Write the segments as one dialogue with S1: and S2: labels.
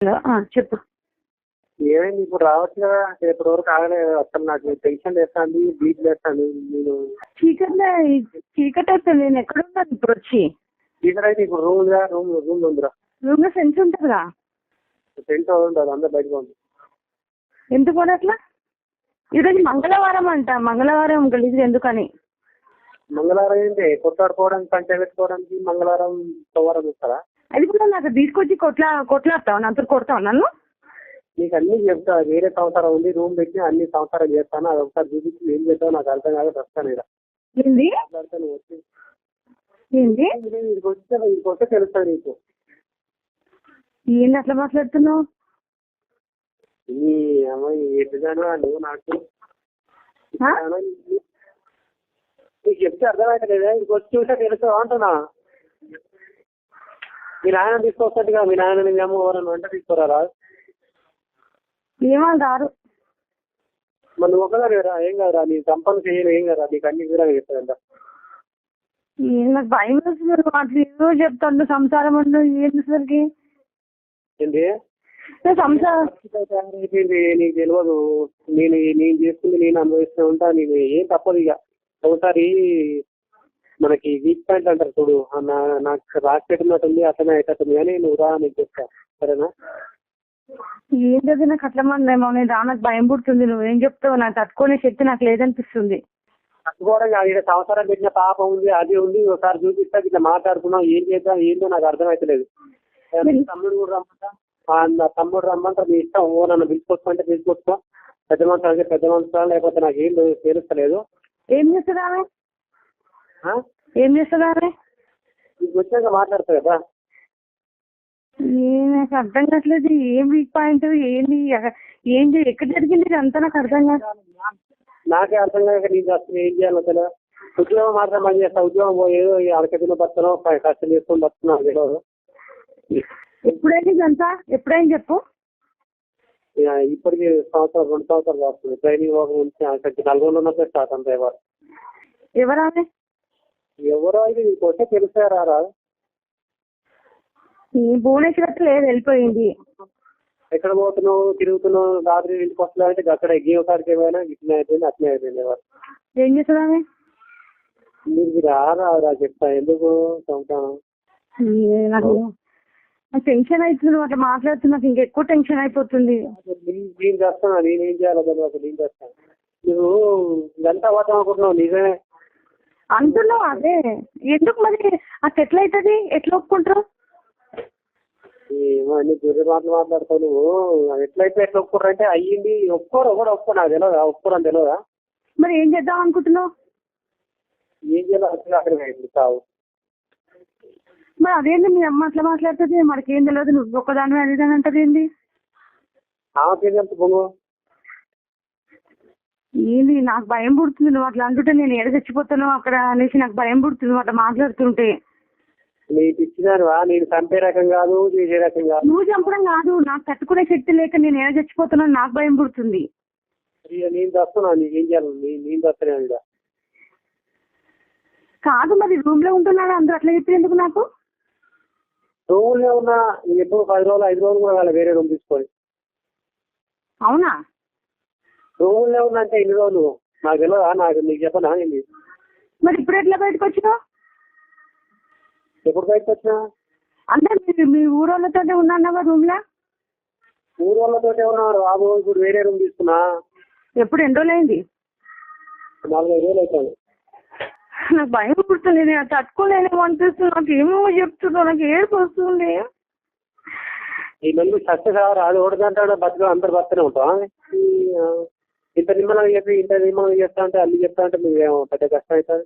S1: Hello చెప్పు.
S2: ఏమైంది? ఇప్పుడు రావచ్చు కదా. రేపటి వరకు ఆగలేదు అసలు నాకు టెన్షన్ వేస్తాంది బీట్ వేస్తాంది నేను
S1: చీకట్లో చీకటి అయితే నేను ఎక్కడున్నాను ఇప్పుడు వచ్చి?
S2: ఇక్కడ అయితే ఇప్పుడు రూమ్ ఉందిరా రూమ్ రూమ్ ఉందిరా.
S1: రూమ్లో సెన్స్ ఉంటుందిగా?
S2: టెంట్ ఉండదు అందరు బయటకు ఉంది
S1: ఎందుకు అట్లా? ఈరోజు మంగళవారం అంట మంగళవారం గలీజ్ ఎందుకని?
S2: మంగళవారం ఏంటి? కొట్లాడుకోవడానికి పంట పెట్టుకోవడానికి మంగళవారం సోమవారం ఇస్తారా
S1: అది కూడా నాకు తీసుకొచ్చి కొట్లా కొట్లాడతావు నాతో కొడతావు నన్ను?
S2: నీకు అన్ని చెప్తా వేరే సంవత్సరం ఉంది రూమ్ పెట్టి అన్ని సంవత్సరాలు చేస్తాను అది ఒకసారి చూపించి ఏం చేస్తావు నాకు అర్థం కాదు వస్తాను ఇక్కడ
S1: ఏంది?
S2: మాట్లాడతాను వచ్చి.
S1: ఏంది?
S2: ఇక్కడికి వస్తే ఇక్కడికి వస్తే తెలుస్తుంది నీకు.
S1: ఏంది అట్లా మాట్లాడుతున్నావు?
S2: నీ అమ్మాయి ఎదుగాను నువ్వు నాకు? నీకు చెప్తే అర్థమవుతలేదా ఇంటికి వచ్చి చూసే తెలుసు అంటున్నా. మీ నాయన తీసుకొస్తాడుగా మీ నాయన మీ అమ్మ ఎవరన్నా వంట తీసుకురారా?
S1: ఏమని రారు
S2: మరి నువ్వు ఒకదాని రా ఏం కాదురా నీ సంపన్న చేయను ఏం కాదురా నీకు అన్ని కూడా చెప్తాడంట
S1: నాకు భయం వేస్తుంది అట్లా ఏదో చెప్తాను సంసారం అసలుకి?
S2: ఏంటి?
S1: సంసారం.
S2: నీకు తెలియదు నేను నేను చేసుకుంది నేను అనుభవిస్తూ ఉంటా నేను ఏం తప్పదు ఇక. ఒకసారి మనకి వీక్ పాయింట్ అంటారు చూడు. ఆ నా- నాకు రాసి పెట్టినట్టుంది అట్లనే అవుతుంది కానీ నువ్వు రా నీకు చెప్తా సరేనా?
S1: ఏంటది? నాకు అట్లా మనమో నేను రా నాకు భయం పుడుతుంది. నువ్వేం చెప్తావు నాకు తట్టుకునే శక్తి నాకు లేదనిపిస్తుంది.
S2: తట్టుకోవడం కాదు ఇక్కడ సంవత్సరం పెట్టిన పాపం ఉంది అది ఉంది. ఒకసారి చూపిస్తా ఇట్లా మాట్లాడుకున్నాం ఏం చేద్దాం ఏంటో నాకు అర్థమవుతలేదు తమ్ముడు కూడా రమ్మంటా? నా తమ్ముడు రమ్మంటా నీ ఇష్టం. ఓ నన్ను పిలుచుకొచ్చుకుంటే పిలుచుకొచ్చుకో పెద్ద మనుషులు అయితే పెద్ద మనుషులు లేకపోతే నాకు ఏం తెలుస్తలేదు.
S1: ఏం చేస్తుంది? ఏం చేస్తుంది ఆమె
S2: నీకు వచ్చాక మాట్లాడతా కదా.
S1: ఏ నాకు అర్థం కావట్లేదు. ఏం వీక్ పాయింట్ ఏంది? ఏంది? ఎక్కడ జరిగింది అంతా నాకు అర్థం కాదు
S2: నాకే అర్థం కాక నీకు అసలు ఏం చేయాలో తెలియదు ఉద్యోగం మాత్రం పని చేస్తా. ఉద్యోగం ఏదో ఈ అరకెదిన బతున్నావు కష్టం చేసుకొని బతున్నావు
S1: ఎప్పుడైంది ఇదంతా? ఎప్పుడైంది చెప్పు.
S2: ఇప్పటికి సంవత్సరం రెండు సంవత్సరాలు వస్తుంది ట్రైనింగ్ అక్కడికి నల్గొండ ఉన్నప్పుడు స్టార్ట్ అంతా ఎవరు?
S1: ఎవరు
S2: ఎవరో అయితే నీకు వస్తే తెలుసారా రా?
S1: ఈ భువనేశ్వర్ లేదు వెళ్ళిపోయింది.
S2: ఎక్కడ పోతున్నావు తిరుగుతున్నావు రాత్రి ఇంటికి వస్తున్నావు అంటే అక్కడ కాడికి ఏమైనా ఇట్లా అయిపోయింది అట్లే అయిపోయింది ఎవరు?
S1: ఏం చేస్తుంది ఆమె
S2: మీరు రారా రా చెప్తా ఎందుకు
S1: నాకు నాకు టెన్షన్ అవుతుంది అట్లా మాట్లాడుతున్నా నాకు ఇంకెక్కువ టెన్షన్ అయిపోతుంది.
S2: నేను- చేస్తాను నేనేం చేయాలో తెలియదు నేను చేస్తాను? నువ్వు ఇదంతా అబద్ధం అనుకుంటున్నావు నిజమే.
S1: అంటున్నావు అదే. ఎందుకు మరి? అట్లా ఎట్లా అవుతుంది? ఎట్లా ఒప్పుకుంటారు?
S2: ఏమో అన్ని గురి మాటలు మాట్లాడతావు నువ్వు. ఎట్లయితే ఎట్లా ఒప్పుకోరు అంటే అయ్యింది ఒప్పుకోరు కూడా ఒప్పుకో నాకు తెలియదా ఒప్పుకోరు అని తెలియదా
S1: మరి ఏం చేద్దాం అనుకుంటున్నావు?
S2: ఏం చేయాలో ఇప్పుడు కావు
S1: మరి అదేంటి మీ అమ్మ అట్లా మాట్లాడుతుంది? మనకేం తెలియదు నువ్వు ఒక్కదాని అడిగాను అంటది ఏంది?
S2: ఆమెకి
S1: ఏంది నాకు భయం పుడుతుంది నువ్వు అట్లా అంటుంటే నేను ఏడ చచ్చిపోతాను అక్కడ అనేసి నాకు భయం పుడుతుంది అట్లా మాట్లాడుతుంటే.
S2: నీకు ఇచ్చినానువా నేను చంపే రకం కాదు చేసే రకం కాదు.
S1: నువ్వు చంపడం కాదు నాకు తట్టుకునే శక్తి లేక నేను ఏడ చచ్చిపోతున్నాను నాకు భయం పుడుతుంది.
S2: నేను చేస్తున్నా నీకేం చేయాలి? నేను నేను చేస్తున్నాను ఇక.
S1: కాదు మరి రూమ్లో ఉంటున్నాడు? అందరూ అట్లా చెప్పి ఎందుకు నాకు?
S2: రూమ్లో ఉన్న నీకు ఎప్పుడు పది రోజులు ఐదు రోజులు కూడా వేరే రూమ్ తీసుకొని.
S1: అవునా?
S2: రూమ్లో ఉన్నా అంటే ఎన్ని రోజులు? నాకు తెలియదా నాకు నీకు చెప్పనా? ఏంది?
S1: మరి ఇప్పుడు ఎట్లా బయటకు వచ్చినావు?
S2: ఎప్పుడు బయటకు వచ్చినా?
S1: అంటే మీ మీ ఊరోళ్ళతోనే ఉన్నావా రూమ్లో
S2: ఊరు వాళ్ళతోటే ఉన్నారు బాబు ఇప్పుడు వేరే రూమ్ తీసుకున్నా.
S1: ఎప్పుడు ఎన్ని రోజులు అయింది?
S2: నాలుగైదు రోజులు అవుతాను
S1: నాకు భయం పుడుతుంది నేను అనిపిస్తుంది నాకు ఏమో చెప్తున్నా నాకు ఏడుపు వస్తుంది.
S2: ఈ మంది సక్సెస్ రాదు ఒకటి అంటాడు బతుకు అందరు బతుకునే ఉంటాం ఆ, ఇంత నిమ్మలంగా చెప్పి ఇంత నిమ్మలంగా చెప్తా అంటే అన్ని చెప్తా అంటే నువ్వేమో పెద్ద కష్టం అవుతుంది.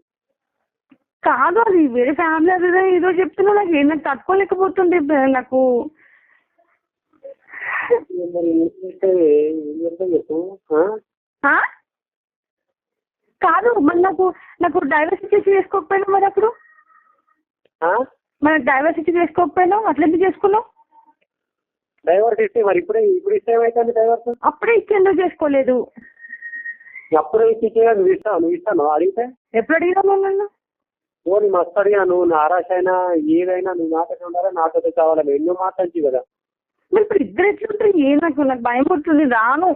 S1: కాదు అది వేరే ఫ్యామిలీ అదే ఏదో చెప్తున్నా నాకు ఏం నాకు తట్టుకోలేకపోతుంది నాకు? కాదు మరి నాకు నాకు డైవర్సిటీ చేసుకోకపోయినా మరి అప్పుడు? మరి డైవర్సిటీ చేసుకోకపోయినా అట్లా ఎందుకు చేసుకున్నావు?
S2: డైవర్స్ ఇస్తే మరి ఇప్పుడే ఇప్పుడు ఇస్తే ఏమైతుంది డైవర్స్
S1: అప్పుడే ఇచ్చి ఎందుకు చేసుకోలేదు.
S2: అప్పుడే ఇచ్చే నువ్వు ఇస్తావు నువ్వు ఇస్తాను అడిగితే.
S1: ఎప్పుడు అడిగినావు నన్ను
S2: ఓ నీ మస్తు అడిగా నువ్వు నారాశ అయినా ఏదైనా నువ్వు నాతో ఉండాలా నాతో కావాలని ఎన్నో మాట్లాడి కదా.
S1: మరి ఇప్పుడు ఇద్దరు ఎట్లుంటారు ఏం నాకు నాకు భయం పుడుతుంది రాను.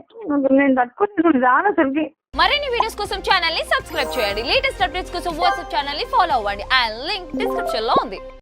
S1: నేను తట్టుకోలేదు రాను అసలుకి.
S3: మరిన్ని వీడియోస్ కోసం ఛానల్ని సబ్స్క్రైబ్ చేయండి. లేటెస్ట్ అప్డేట్స్ కోసం వాట్సాప్ ఛానల్ని ఫాలో అవ్వండి. అండ్ లింక్ డిస్క్రిప్షన్లో ఉంది.